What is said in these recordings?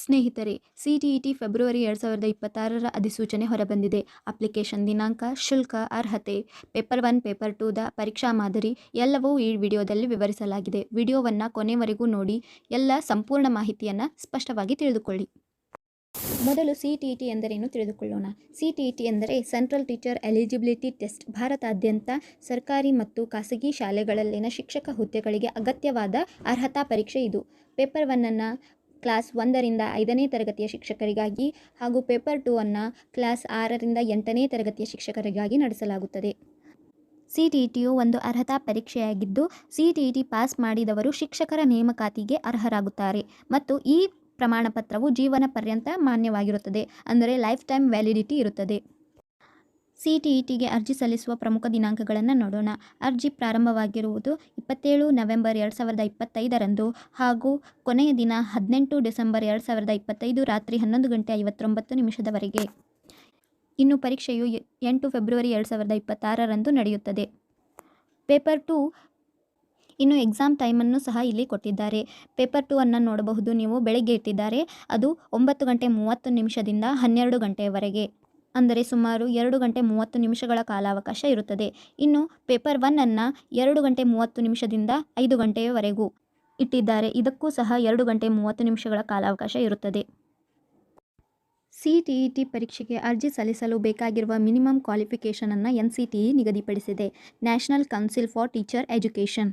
ಸ್ನೇಹಿತರೆ, CTET February ಎರಡು ಸಾವಿರದ ಇಪ್ಪತ್ತಾರರ ಅಧಿಸೂಚನೆ ಹೊರಬಂದಿದೆ. ಅಪ್ಲಿಕೇಶನ್ ದಿನಾಂಕ, ಶುಲ್ಕ, ಅರ್ಹತೆ, ಪೇಪರ್ ಒನ್, ಪೇಪರ್ ಟೂದ ಪರೀಕ್ಷಾ ಮಾದರಿ ಎಲ್ಲವೂ ಈ ವಿಡಿಯೋದಲ್ಲಿ ವಿವರಿಸಲಾಗಿದೆ. ವಿಡಿಯೋವನ್ನು ಕೊನೆವರೆಗೂ ನೋಡಿ, ಎಲ್ಲ ಸಂಪೂರ್ಣ ಮಾಹಿತಿಯನ್ನು ಸ್ಪಷ್ಟವಾಗಿ ತಿಳಿದುಕೊಳ್ಳಿ. ಮೊದಲು ಸಿ ಟಿ ಇ ಟಿ ಎಂದರೇನು ತಿಳಿದುಕೊಳ್ಳೋಣ. ಸಿ ಟಿ ಇ ಟಿ ಎಂದರೆ ಸೆಂಟ್ರಲ್ ಟೀಚರ್ ಎಲಿಜಿಬಿಲಿಟಿ ಟೆಸ್ಟ್. ಭಾರತಾದ್ಯಂತ ಸರ್ಕಾರಿ ಮತ್ತು ಖಾಸಗಿ ಶಾಲೆಗಳಲ್ಲಿನ ಶಿಕ್ಷಕ ಹುದ್ದೆಗಳಿಗೆ ಅಗತ್ಯವಾದ ಅರ್ಹತಾ ಪರೀಕ್ಷೆ ಇದು. ಪೇಪರ್ ಒನ್ನನ್ನು ಕ್ಲಾಸ್ ಒಂದರಿಂದ ಐದನೇ ತರಗತಿಯ ಶಿಕ್ಷಕರಿಗಾಗಿ ಹಾಗೂ ಪೇಪರ್ ಟೂ ಅನ್ನು ಕ್ಲಾಸ್ ಆರರಿಂದ ಎಂಟನೇ ತರಗತಿಯ ಶಿಕ್ಷಕರಿಗಾಗಿ ನಡೆಸಲಾಗುತ್ತದೆ. ಸಿ ಟಿ ಟಿಯು ಒಂದು ಅರ್ಹತಾ ಪರೀಕ್ಷೆಯಾಗಿದ್ದು, ಸಿ ಟಿ ಟಿ ಪಾಸ್ ಮಾಡಿದವರು ಶಿಕ್ಷಕರ ನೇಮಕಾತಿಗೆ ಅರ್ಹರಾಗುತ್ತಾರೆ ಮತ್ತು ಈ ಪ್ರಮಾಣಪತ್ರವು ಜೀವನ ಪರ್ಯಂತ ಮಾನ್ಯವಾಗಿರುತ್ತದೆ, ಅಂದರೆ ಲೈಫ್ ಟೈಮ್ ವ್ಯಾಲಿಡಿಟಿ ಇರುತ್ತದೆ. ಸಿ ಟಿ ಇ ಟಿಗೆ ಅರ್ಜಿ ಸಲ್ಲಿಸುವ ಪ್ರಮುಖ ದಿನಾಂಕಗಳನ್ನು ನೋಡೋಣ. ಅರ್ಜಿ ಪ್ರಾರಂಭವಾಗಿರುವುದು ಇಪ್ಪತ್ತೇಳು ನವೆಂಬರ್ ಎರಡು ಸಾವಿರದ ಇಪ್ಪತ್ತೈದರಂದು ಹಾಗೂ ಕೊನೆಯ ದಿನ ಹದಿನೆಂಟು ಡಿಸೆಂಬರ್ ಎರಡು ಸಾವಿರದ ಇಪ್ಪತ್ತೈದು ರಾತ್ರಿ ಹನ್ನೊಂದು ಗಂಟೆ ಐವತ್ತೊಂಬತ್ತು ನಿಮಿಷದವರೆಗೆ. ಇನ್ನು ಪರೀಕ್ಷೆಯು ಎಂಟು ಫೆಬ್ರವರಿ ಎರಡು ಸಾವಿರದ ಇಪ್ಪತ್ತಾರರಂದು ನಡೆಯುತ್ತದೆ. ಪೇಪರ್ ಟು ಇನ್ನು ಎಕ್ಸಾಮ್ ಟೈಮನ್ನು ಸಹ ಇಲ್ಲಿ ಕೊಟ್ಟಿದ್ದಾರೆ. ಪೇಪರ್ ಟು ಅನ್ನು ನೋಡಬಹುದು ನೀವು ಬೆಳಗ್ಗೆ ಇಟ್ಟಿದ್ದಾರೆ. ಅದು ಒಂಬತ್ತು ಗಂಟೆ ಮೂವತ್ತು ನಿಮಿಷದಿಂದ ಹನ್ನೆರಡು ಗಂಟೆಯವರೆಗೆ ಅಂದರೆ ಸುಮಾರು ಎರಡು ಗಂಟೆ ಮೂವತ್ತು ನಿಮಿಷಗಳ ಕಾಲಾವಕಾಶ ಇರುತ್ತದೆ. ಇನ್ನು ಪೇಪರ್ ಒನ್ನನ್ನು ಎರಡು ಗಂಟೆ ಮೂವತ್ತು ನಿಮಿಷದಿಂದ ಐದು ಗಂಟೆಯವರೆಗೂ ಇಟ್ಟಿದ್ದಾರೆ. ಇದಕ್ಕೂ ಸಹ ಎರಡು ಗಂಟೆ ಮೂವತ್ತು ನಿಮಿಷಗಳ ಕಾಲಾವಕಾಶ ಇರುತ್ತದೆ. ಸಿ ಟಿ ಇ ಟಿ ಪರೀಕ್ಷೆಗೆ ಅರ್ಜಿ ಸಲ್ಲಿಸಲು ಬೇಕಾಗಿರುವ ಮಿನಿಮಮ್ ಕ್ವಾಲಿಫಿಕೇಷನನ್ನು N C T E ನಿಗದಿಪಡಿಸಿದೆ. National council for teacher education.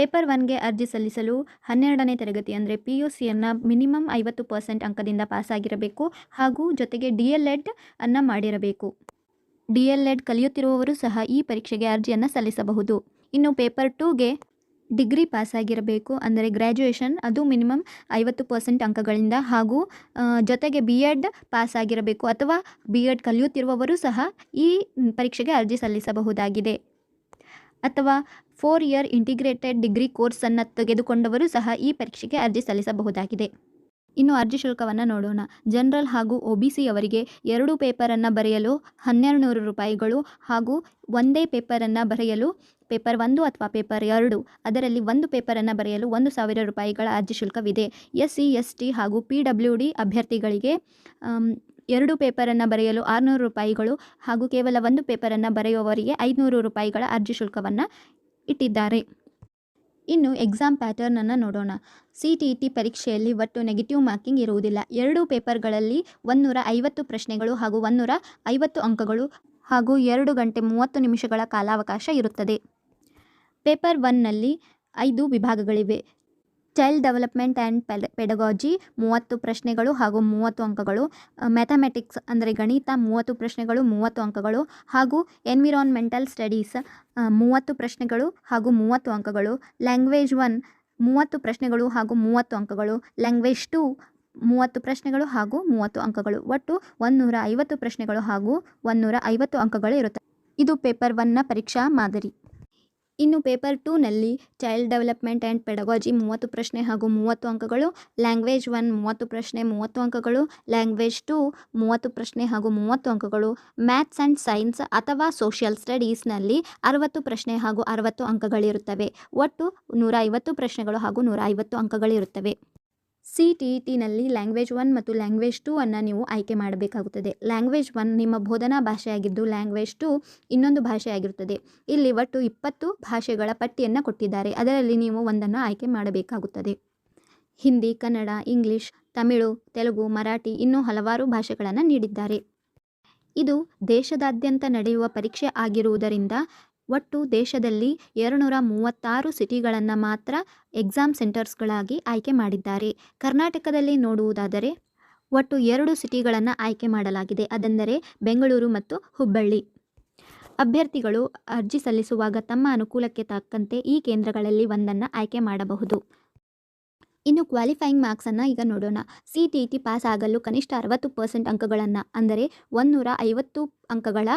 Paper ಒನ್ಗೆ ಅರ್ಜಿ ಸಲ್ಲಿಸಲು ಹನ್ನೆರಡನೇ ತರಗತಿ ಅಂದರೆ ಪಿ ಯು ಸಿಯನ್ನು ಮಿನಿಮಮ್ ಐವತ್ತು ಪರ್ಸೆಂಟ್ ಅಂಕದಿಂದ ಪಾಸಾಗಿರಬೇಕು ಹಾಗೂ ಜೊತೆಗೆ ಡಿ ಎಲ್ ಎಡ್ ಅನ್ನು ಮಾಡಿರಬೇಕು. ಡಿ ಎಲ್ ಎಡ್ ಕಲಿಯುತ್ತಿರುವವರು ಸಹ ಈ ಪರೀಕ್ಷೆಗೆ ಅರ್ಜಿಯನ್ನು ಸಲ್ಲಿಸಬಹುದು. ಇನ್ನು ಪೇಪರ್ ಟೂಗೆ ಡಿಗ್ರಿ ಪಾಸಾಗಿರಬೇಕು ಅಂದರೆ ಗ್ರ್ಯಾಜುಯೇಷನ್ ಅದು ಮಿನಿಮಮ್ ಐವತ್ತು ಪರ್ಸೆಂಟ್ ಅಂಕಗಳಿಂದ ಹಾಗೂ ಜೊತೆಗೆ ಬಿ ಎಡ್ ಪಾಸಾಗಿರಬೇಕು ಅಥವಾ ಬಿ ಎಡ್ ಕಲಿಯುತ್ತಿರುವವರು ಸಹ ಈ ಪರೀಕ್ಷೆಗೆ ಅರ್ಜಿ ಸಲ್ಲಿಸಬಹುದಾಗಿದೆ. ಅಥವಾ ಫೋರ್ ಇಯರ್ ಇಂಟಿಗ್ರೇಟೆಡ್ ಡಿಗ್ರಿ ಕೋರ್ಸನ್ನು ತೆಗೆದುಕೊಂಡವರು ಸಹ ಈ ಪರೀಕ್ಷೆಗೆ ಅರ್ಜಿ ಸಲ್ಲಿಸಬಹುದಾಗಿದೆ. ಇನ್ನು ಅರ್ಜಿ ಶುಲ್ಕವನ್ನು ನೋಡೋಣ. ಜನರಲ್ ಹಾಗೂ ಒ ಬಿ ಸಿ ಅವರಿಗೆ ಎರಡು ಪೇಪರನ್ನು ಬರೆಯಲು ಹನ್ನೆರಡು ನೂರು ರೂಪಾಯಿಗಳು ಹಾಗೂ ಒಂದೇ ಪೇಪರನ್ನು ಬರೆಯಲು ಪೇಪರ್ ಒಂದು ಅಥವಾ ಪೇಪರ್ ಎರಡು, ಅದರಲ್ಲಿ ಒಂದು ಪೇಪರನ್ನು ಬರೆಯಲು ಒಂದು ಸಾವಿರ ರೂಪಾಯಿಗಳ ಅರ್ಜಿ ಶುಲ್ಕವಿದೆ. ಎಸ್ ಸಿ ಎಸ್ ಟಿ ಹಾಗೂ ಪಿ ಡಬ್ಲ್ಯೂ ಡಿ ಅಭ್ಯರ್ಥಿಗಳಿಗೆ ಎರಡು ಪೇಪರನ್ನು ಬರೆಯಲು ಆರುನೂರು ರೂಪಾಯಿಗಳು ಹಾಗೂ ಕೇವಲ ಒಂದು ಪೇಪರನ್ನು ಬರೆಯುವವರಿಗೆ ಐದುನೂರು ರೂಪಾಯಿಗಳ ಅರ್ಜಿ ಶುಲ್ಕವನ್ನು ಇಟ್ಟಿದ್ದಾರೆ. ಇನ್ನು ಎಕ್ಸಾಮ್ ಪ್ಯಾಟರ್ನನ್ನು ನೋಡೋಣ. ಸಿ ಟಿ ಇ ಟಿ ಪರೀಕ್ಷೆಯಲ್ಲಿ ಒಟ್ಟು ನೆಗೆಟಿವ್ ಮಾರ್ಕಿಂಗ್ ಇರುವುದಿಲ್ಲ. ಎರಡೂ ಪೇಪರ್ಗಳಲ್ಲಿ ಒಂದೂರ ಐವತ್ತು ಪ್ರಶ್ನೆಗಳು ಹಾಗೂ ಒಂದೂರ ಐವತ್ತು ಅಂಕಗಳು ಹಾಗೂ ಎರಡು ಗಂಟೆ ಮೂವತ್ತು ನಿಮಿಷಗಳ ಕಾಲಾವಕಾಶ ಇರುತ್ತದೆ. ಪೇಪರ್ ಒನ್ನಲ್ಲಿ ಐದು ವಿಭಾಗಗಳಿವೆ. ಚೈಲ್ಡ್ ಡೆವಲಪ್ಮೆಂಟ್ ಆ್ಯಂಡ್ ಪೆಡಗಾಜಿ ಮೂವತ್ತು ಪ್ರಶ್ನೆಗಳು ಹಾಗೂ ಮೂವತ್ತು ಅಂಕಗಳು ಮ್ಯಾಥಮೆಟಿಕ್ಸ್ ಅಂದರೆ ಗಣಿತ ಮೂವತ್ತು ಪ್ರಶ್ನೆಗಳು, ಮೂವತ್ತು ಅಂಕಗಳು ಹಾಗೂ ಎನ್ವಿರಾನ್ಮೆಂಟಲ್ ಸ್ಟಡೀಸ್ ಮೂವತ್ತು ಪ್ರಶ್ನೆಗಳು ಹಾಗೂ ಮೂವತ್ತು ಅಂಕಗಳು, ಲ್ಯಾಂಗ್ವೇಜ್ ಒನ್ ಮೂವತ್ತು ಪ್ರಶ್ನೆಗಳು ಹಾಗೂ ಮೂವತ್ತು ಅಂಕಗಳು, ಲ್ಯಾಂಗ್ವೇಜ್ ಟು ಮೂವತ್ತು ಪ್ರಶ್ನೆಗಳು ಹಾಗೂ ಮೂವತ್ತು ಅಂಕಗಳು, ಒಟ್ಟು ಒಂನ್ನೂರ ಐವತ್ತು ಪ್ರಶ್ನೆಗಳು ಹಾಗೂ ಒಂನ್ನೂರ ಐವತ್ತು ಅಂಕಗಳು ಇರುತ್ತೆ ಇದು ಪೇಪರ್ ಒನ್ನ ಪರೀಕ್ಷಾ ಮಾದರಿ. ಇನ್ನು ಪೇಪರ್ ಟೂನಲ್ಲಿ ಚೈಲ್ಡ್ ಡೆವಲಪ್ಮೆಂಟ್ ಆ್ಯಂಡ್ ಪೆಡಗಾಜಿ ಮೂವತ್ತು ಪ್ರಶ್ನೆ ಹಾಗೂ ಮೂವತ್ತು ಅಂಕಗಳು, ಲ್ಯಾಂಗ್ವೇಜ್ ಒನ್ ಮೂವತ್ತು ಪ್ರಶ್ನೆ ಮೂವತ್ತು ಅಂಕಗಳು, ಲ್ಯಾಂಗ್ವೇಜ್ ಟು ಮೂವತ್ತು ಪ್ರಶ್ನೆ ಹಾಗೂ ಮೂವತ್ತು ಅಂಕಗಳು, ಮ್ಯಾಥ್ಸ್ ಆ್ಯಂಡ್ ಸೈನ್ಸ್ ಅಥವಾ ಸೋಷಿಯಲ್ ಸ್ಟಡೀಸ್ನಲ್ಲಿ ಅರವತ್ತು ಪ್ರಶ್ನೆ ಹಾಗೂ ಅರವತ್ತು ಅಂಕಗಳಿರುತ್ತವೆ. ಒಟ್ಟು ನೂರ ಐವತ್ತು ಪ್ರಶ್ನೆಗಳು ಹಾಗೂ ನೂರ ಐವತ್ತು ಅಂಕಗಳಿರುತ್ತವೆ. ಸಿ ಟಿ ಇ ಟಿನಲ್ಲಿ ಲ್ಯಾಂಗ್ವೇಜ್ ಒನ್ ಮತ್ತು ಲ್ಯಾಂಗ್ವೇಜ್ ಟೂ ಅನ್ನು ನೀವು ಆಯ್ಕೆ ಮಾಡಬೇಕಾಗುತ್ತದೆ. ಲ್ಯಾಂಗ್ವೇಜ್ ಒನ್ ನಿಮ್ಮ ಬೋಧನಾ ಭಾಷೆಯಾಗಿದ್ದು ಲ್ಯಾಂಗ್ವೇಜ್ ಟು ಇನ್ನೊಂದು ಭಾಷೆಯಾಗಿರುತ್ತದೆ. ಇಲ್ಲಿ ಒಟ್ಟು ಇಪ್ಪತ್ತು ಭಾಷೆಗಳ ಪಟ್ಟಿಯನ್ನು ಕೊಟ್ಟಿದ್ದಾರೆ. ಅದರಲ್ಲಿ ನೀವು ಒಂದನ್ನು ಆಯ್ಕೆ ಮಾಡಬೇಕಾಗುತ್ತದೆ. ಹಿಂದಿ, ಕನ್ನಡ, ಇಂಗ್ಲಿಷ್, ತಮಿಳು, ತೆಲುಗು, ಮರಾಠಿ ಇನ್ನೂ ಹಲವಾರು ಭಾಷೆಗಳನ್ನು ನೀಡಿದ್ದಾರೆ. ಇದು ದೇಶದಾದ್ಯಂತ ನಡೆಯುವ ಪರೀಕ್ಷೆ ಆಗಿರುವುದರಿಂದ ಒಟ್ಟು ದೇಶದಲ್ಲಿ ಎರಡುನೂರ ಮೂವತ್ತಾರು ಸಿಟಿಗಳನ್ನು ಮಾತ್ರ ಎಕ್ಸಾಮ್ ಸೆಂಟರ್ಸ್ಗಳಾಗಿ ಆಯ್ಕೆ ಮಾಡಿದ್ದಾರೆ. ಕರ್ನಾಟಕದಲ್ಲಿ ನೋಡುವುದಾದರೆ ಒಟ್ಟು ಎರಡು ಸಿಟಿಗಳನ್ನು ಆಯ್ಕೆ ಮಾಡಲಾಗಿದೆ. ಅದೆಂದರೆ ಬೆಂಗಳೂರು ಮತ್ತು ಹುಬ್ಬಳ್ಳಿ. ಅಭ್ಯರ್ಥಿಗಳು ಅರ್ಜಿ ಸಲ್ಲಿಸುವಾಗ ತಮ್ಮ ಅನುಕೂಲಕ್ಕೆ ತಕ್ಕಂತೆ ಈ ಕೇಂದ್ರಗಳಲ್ಲಿ ಒಂದನ್ನು ಆಯ್ಕೆ ಮಾಡಬಹುದು. ಇನ್ನು ಕ್ವಾಲಿಫೈಯಿಂಗ್ ಮಾರ್ಕ್ಸನ್ನು ಈಗ ನೋಡೋಣ. ಸಿ ಟಿ ಟಿ ಪಾಸ್ ಆಗಲು ಕನಿಷ್ಠ ಅರವತ್ತು ಪರ್ಸೆಂಟ್ ಅಂಕಗಳನ್ನು, ಅಂದರೆ ಒಂನ್ನೂರ ಐವತ್ತು ಅಂಕಗಳ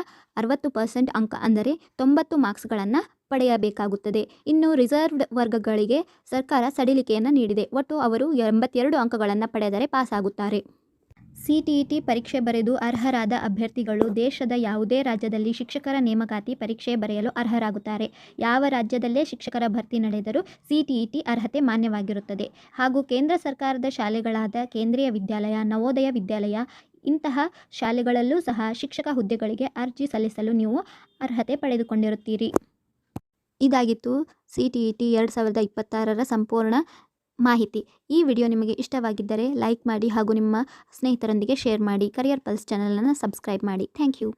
ಅರವತ್ತು ಪರ್ಸೆಂಟ್ ಅಂಕ, ಅಂದರೆ ತೊಂಬತ್ತು ಮಾರ್ಕ್ಸ್ಗಳನ್ನು ಪಡೆಯಬೇಕಾಗುತ್ತದೆ. ಇನ್ನು ರಿಸರ್ವ್ಡ್ ವರ್ಗಗಳಿಗೆ ಸರ್ಕಾರ ಸಡಿಲಿಕೆಯನ್ನು ನೀಡಿದೆ. ಒಟ್ಟು ಅವರು ಎಂಬತ್ತೆರಡು ಅಂಕಗಳನ್ನು ಪಡೆದರೆ ಪಾಸ್ ಆಗುತ್ತಾರೆ. ಸಿಟಿಇಟಿ ಪರೀಕ್ಷೆ ಬರೆದು ಅರ್ಹರಾದ ಅಭ್ಯರ್ಥಿಗಳು ದೇಶದ ಯಾವುದೇ ರಾಜ್ಯದಲ್ಲಿ ಶಿಕ್ಷಕರ ನೇಮಕಾತಿ ಪರೀಕ್ಷೆ ಬರೆಯಲು ಅರ್ಹರಾಗುತ್ತಾರೆ. ಯಾವ ರಾಜ್ಯದಲ್ಲೇ ಶಿಕ್ಷಕರ ಭರ್ತಿ ನಡೆದರೂ ಸಿಟಿಇಟಿ ಅರ್ಹತೆ ಮಾನ್ಯವಾಗಿರುತ್ತದೆ. ಹಾಗೂ ಕೇಂದ್ರ ಸರ್ಕಾರದ ಶಾಲೆಗಳಾದ ಕೇಂದ್ರೀಯ ವಿದ್ಯಾಲಯ, ನವೋದಯ ವಿದ್ಯಾಲಯ ಇಂತಹ ಶಾಲೆಗಳಲ್ಲೂ ಸಹ ಶಿಕ್ಷಕ ಹುದ್ದೆಗಳಿಗೆ ಅರ್ಜಿ ಸಲ್ಲಿಸಲು ನೀವು ಅರ್ಹತೆ ಪಡೆದುಕೊಂಡಿರುತ್ತೀರಿ. ಇದಾಗಿತ್ತು ಸಿ ಟಿ ಇ ಟಿ ಎರಡು ಸಾವಿರದ ಇಪ್ಪತ್ತಾರರ ಸಂಪೂರ್ಣ ಮಾಹಿತಿ. ಈ ವಿಡಿಯೋ ನಿಮಗೆ ಇಷ್ಟವಾಗಿದ್ದರೆ ಲೈಕ್ ಮಾಡಿ ಹಾಗೂ ನಿಮ್ಮ ಸ್ನೇಹಿತರೊಂದಿಗೆ ಶೇರ್ ಮಾಡಿ. ಕರಿಯರ್ ಪಲ್ಸ್ ಚಾನಲನ್ನು ಸಬ್ಸ್ಕ್ರೈಬ್ ಮಾಡಿ. Thank you